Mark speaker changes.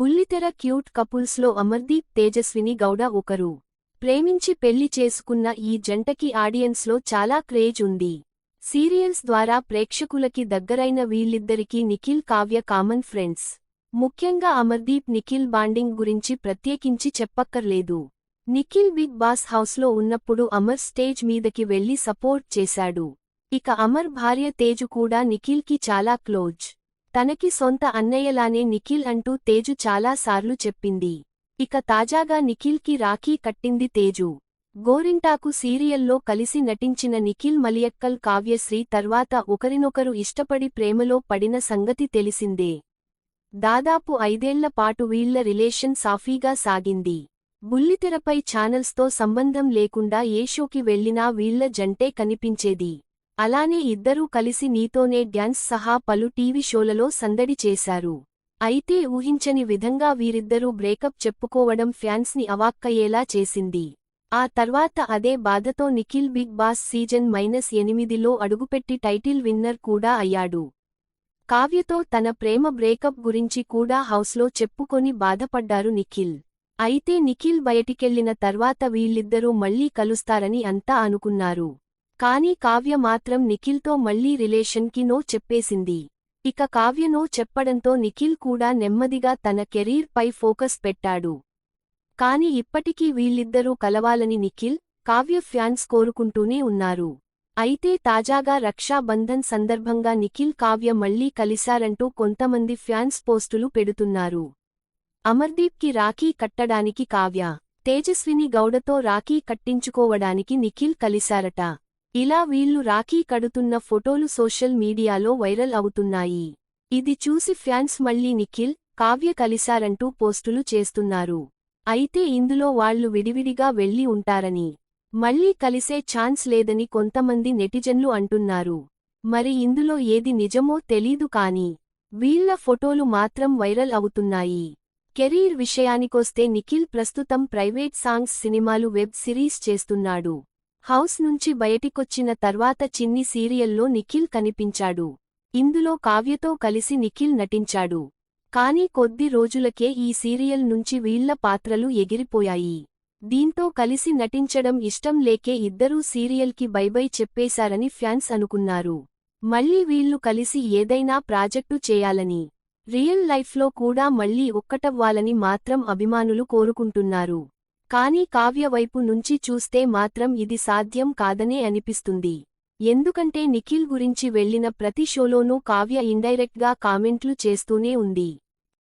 Speaker 1: బుల్లితెర క్యూట్ కపుల్స్లో అమర్దీప్ తేజస్విని గౌడ ఒకరు. ప్రేమించి పెళ్ళి చేసుకున్న ఈ జంటకి ఆడియన్స్లో చాలా క్రేజ్ ఉంది. సీరియల్స్ ద్వారా ప్రేక్షకులకి దగ్గరైన వీళ్ళిద్దరికీ నిఖిల్ కావ్య కామన్ ఫ్రెండ్స్. ముఖ్యంగా అమర్దీప్ నిఖిల్ బాండింగ్ గురించి ప్రత్యేకించి చెప్పక్కర్లేదు. నిఖిల్ బిగ్ బాస్ హౌస్లో ఉన్నప్పుడు అమర్ స్టేజ్ మీదకి వెళ్ళి సపోర్ట్ చేశాడు. ఇక అమర్ భార్య తేజు కూడా నిఖిల్కి చాలా క్లోజ్. తనకి సొంత అన్నయ్యలానే నిఖిల్ అంటూ తేజు చాలాసార్లు చెప్పింది. ఇక తాజాగా నిఖిల్కి రాఖీ కట్టింది తేజు. గోరింటాకు సీరియల్లో కలిసి నటించిన నిఖిల్ మలియక్కల్ కావ్యశ్రీ తర్వాత ఒకరినొకరు ఇష్టపడి ప్రేమలో పడిన సంగతి తెలిసిందే. దాదాపు ఐదేళ్ళ పాటు వీళ్ళ రిలేషన్ సాఫీగా సాగింది. బుల్లితెరపై ఛానల్స్తో సంబంధం లేకుండా ఏ షోకి వెళ్ళినా వీళ్ళ జంటే కనిపించేది. అలానే ఇద్దరూ కలిసి నీతోనే డ్యాన్స్ సహా పలు టీవీ షోలలో సందడి చేశారు. అయితే ఊహించని విధంగా వీరిద్దరూ బ్రేకప్ చెప్పుకోవడం ఫ్యాన్స్ని అవాక్కయ్యేలా చేసింది. ఆ తర్వాత అదే బాధతో Nikhil big boss season minus ఎనిమిదిలో అడుగుపెట్టి టైటిల్ విన్నర్ కూడా అయ్యాడు. కావ్యతో తన ప్రేమ బ్రేకప్ గురించి కూడా హౌస్లో చెప్పుకొని బాధపడ్డారు నిఖిల్. అయితే నిఖిల్ బయటికెళ్ళిన తర్వాత వీళ్ళిద్దరూ మళ్ళీ కలుస్తారని అంతా అనుకున్నారు. కానీ కావ్య మాత్రం నిఖిల్తో మళ్ళీ రిలేషన్కి నో చెప్పేసింది. ఇక కావ్య నో చెప్పడంతో నిఖిల్ కూడా నెమ్మదిగా తన కెరీర్ పై ఫోకస్ పెట్టాడు. కాని ఇప్పటికీ వీళ్ళిద్దరూ కలవాలని నిఖిల్ కావ్య ఫ్యాన్స్ కోరుకుంటూనే ఉన్నారు. అయితే తాజాగా రక్షాబంధన్ సందర్భంగా నిఖిల్ కావ్య మళ్ళీ కలిశారంటూ కొంతమంది ఫ్యాన్స్ పోస్టులు పెడుతున్నారు. అమర్దీప్కి రాఖీ కట్టడానికి కావ్య తేజస్విని గౌడతో రాఖీ కట్టించుకోవడానికి నిఖిల్ కలిశారట. ఇలా వీళ్ళు రాఖీ కడుతున్న ఫోటోలు సోషల్ మీడియాలో వైరల్ అవుతున్నాయి. ఇది చూసి ఫ్యాన్స్ మళ్ళీ నిఖిల్ కావ్య కలిశారంటూ పోస్టులు చేస్తున్నారు. అయితే ఇందులో వాళ్ళు విడివిడిగా వెళ్ళి ఉంటారని. మళ్ళీ కలిసే ఛాన్స్ లేదని కొంతమంది నెటిజన్లు అంటున్నారు. మరి ఇందులో ఏది నిజమో తెలీదు కాని వీళ్ళ ఫోటోలు మాత్రం వైరల్ అవుతున్నాయి. కెరీర్ విషయానికొస్తే నిఖిల్ ప్రస్తుతం ప్రైవేట్ సాంగ్స్ సినిమాలు వెబ్ సిరీస్ చేస్తున్నాడు. హౌస్ నుంచి బయటికొచ్చిన తర్వాత చిన్ని సీరియల్లో నిఖిల్ కనిపించాడు. ఇందులో కావ్యతో కలిసి నిఖిల్ నటించాడు. కానీ కొద్ది రోజులకే ఈ సీరియల్ నుంచి వీళ్ళ పాత్రలు ఎగిరిపోయాయి. దీంతో కలిసి నటించడం ఇష్టం లేకే ఇద్దరూ సీరియల్కి బైబై చెప్పేశారని ఫ్యాన్స్ అనుకున్నారు. మళ్ళీ వీళ్ళు కలిసి ఏదైనా ప్రాజెక్టు చేయాలని రియల్ లైఫ్లో కూడా మళ్ళీ ఒక్కటవ్వాలని మాత్రం అభిమానులు కోరుకుంటున్నారు. కానీ కావ్య వైపు నుంచి చూస్తే మాత్రం ఇది సాధ్యం కాదనే అనిపిస్తుంది. ఎందుకంటే నిఖిల్ గురించి వెళ్ళిన ప్రతి షోలోనూ కావ్య ఇండైరెక్ట్గా కామెంట్లు చేస్తూనే ఉంది.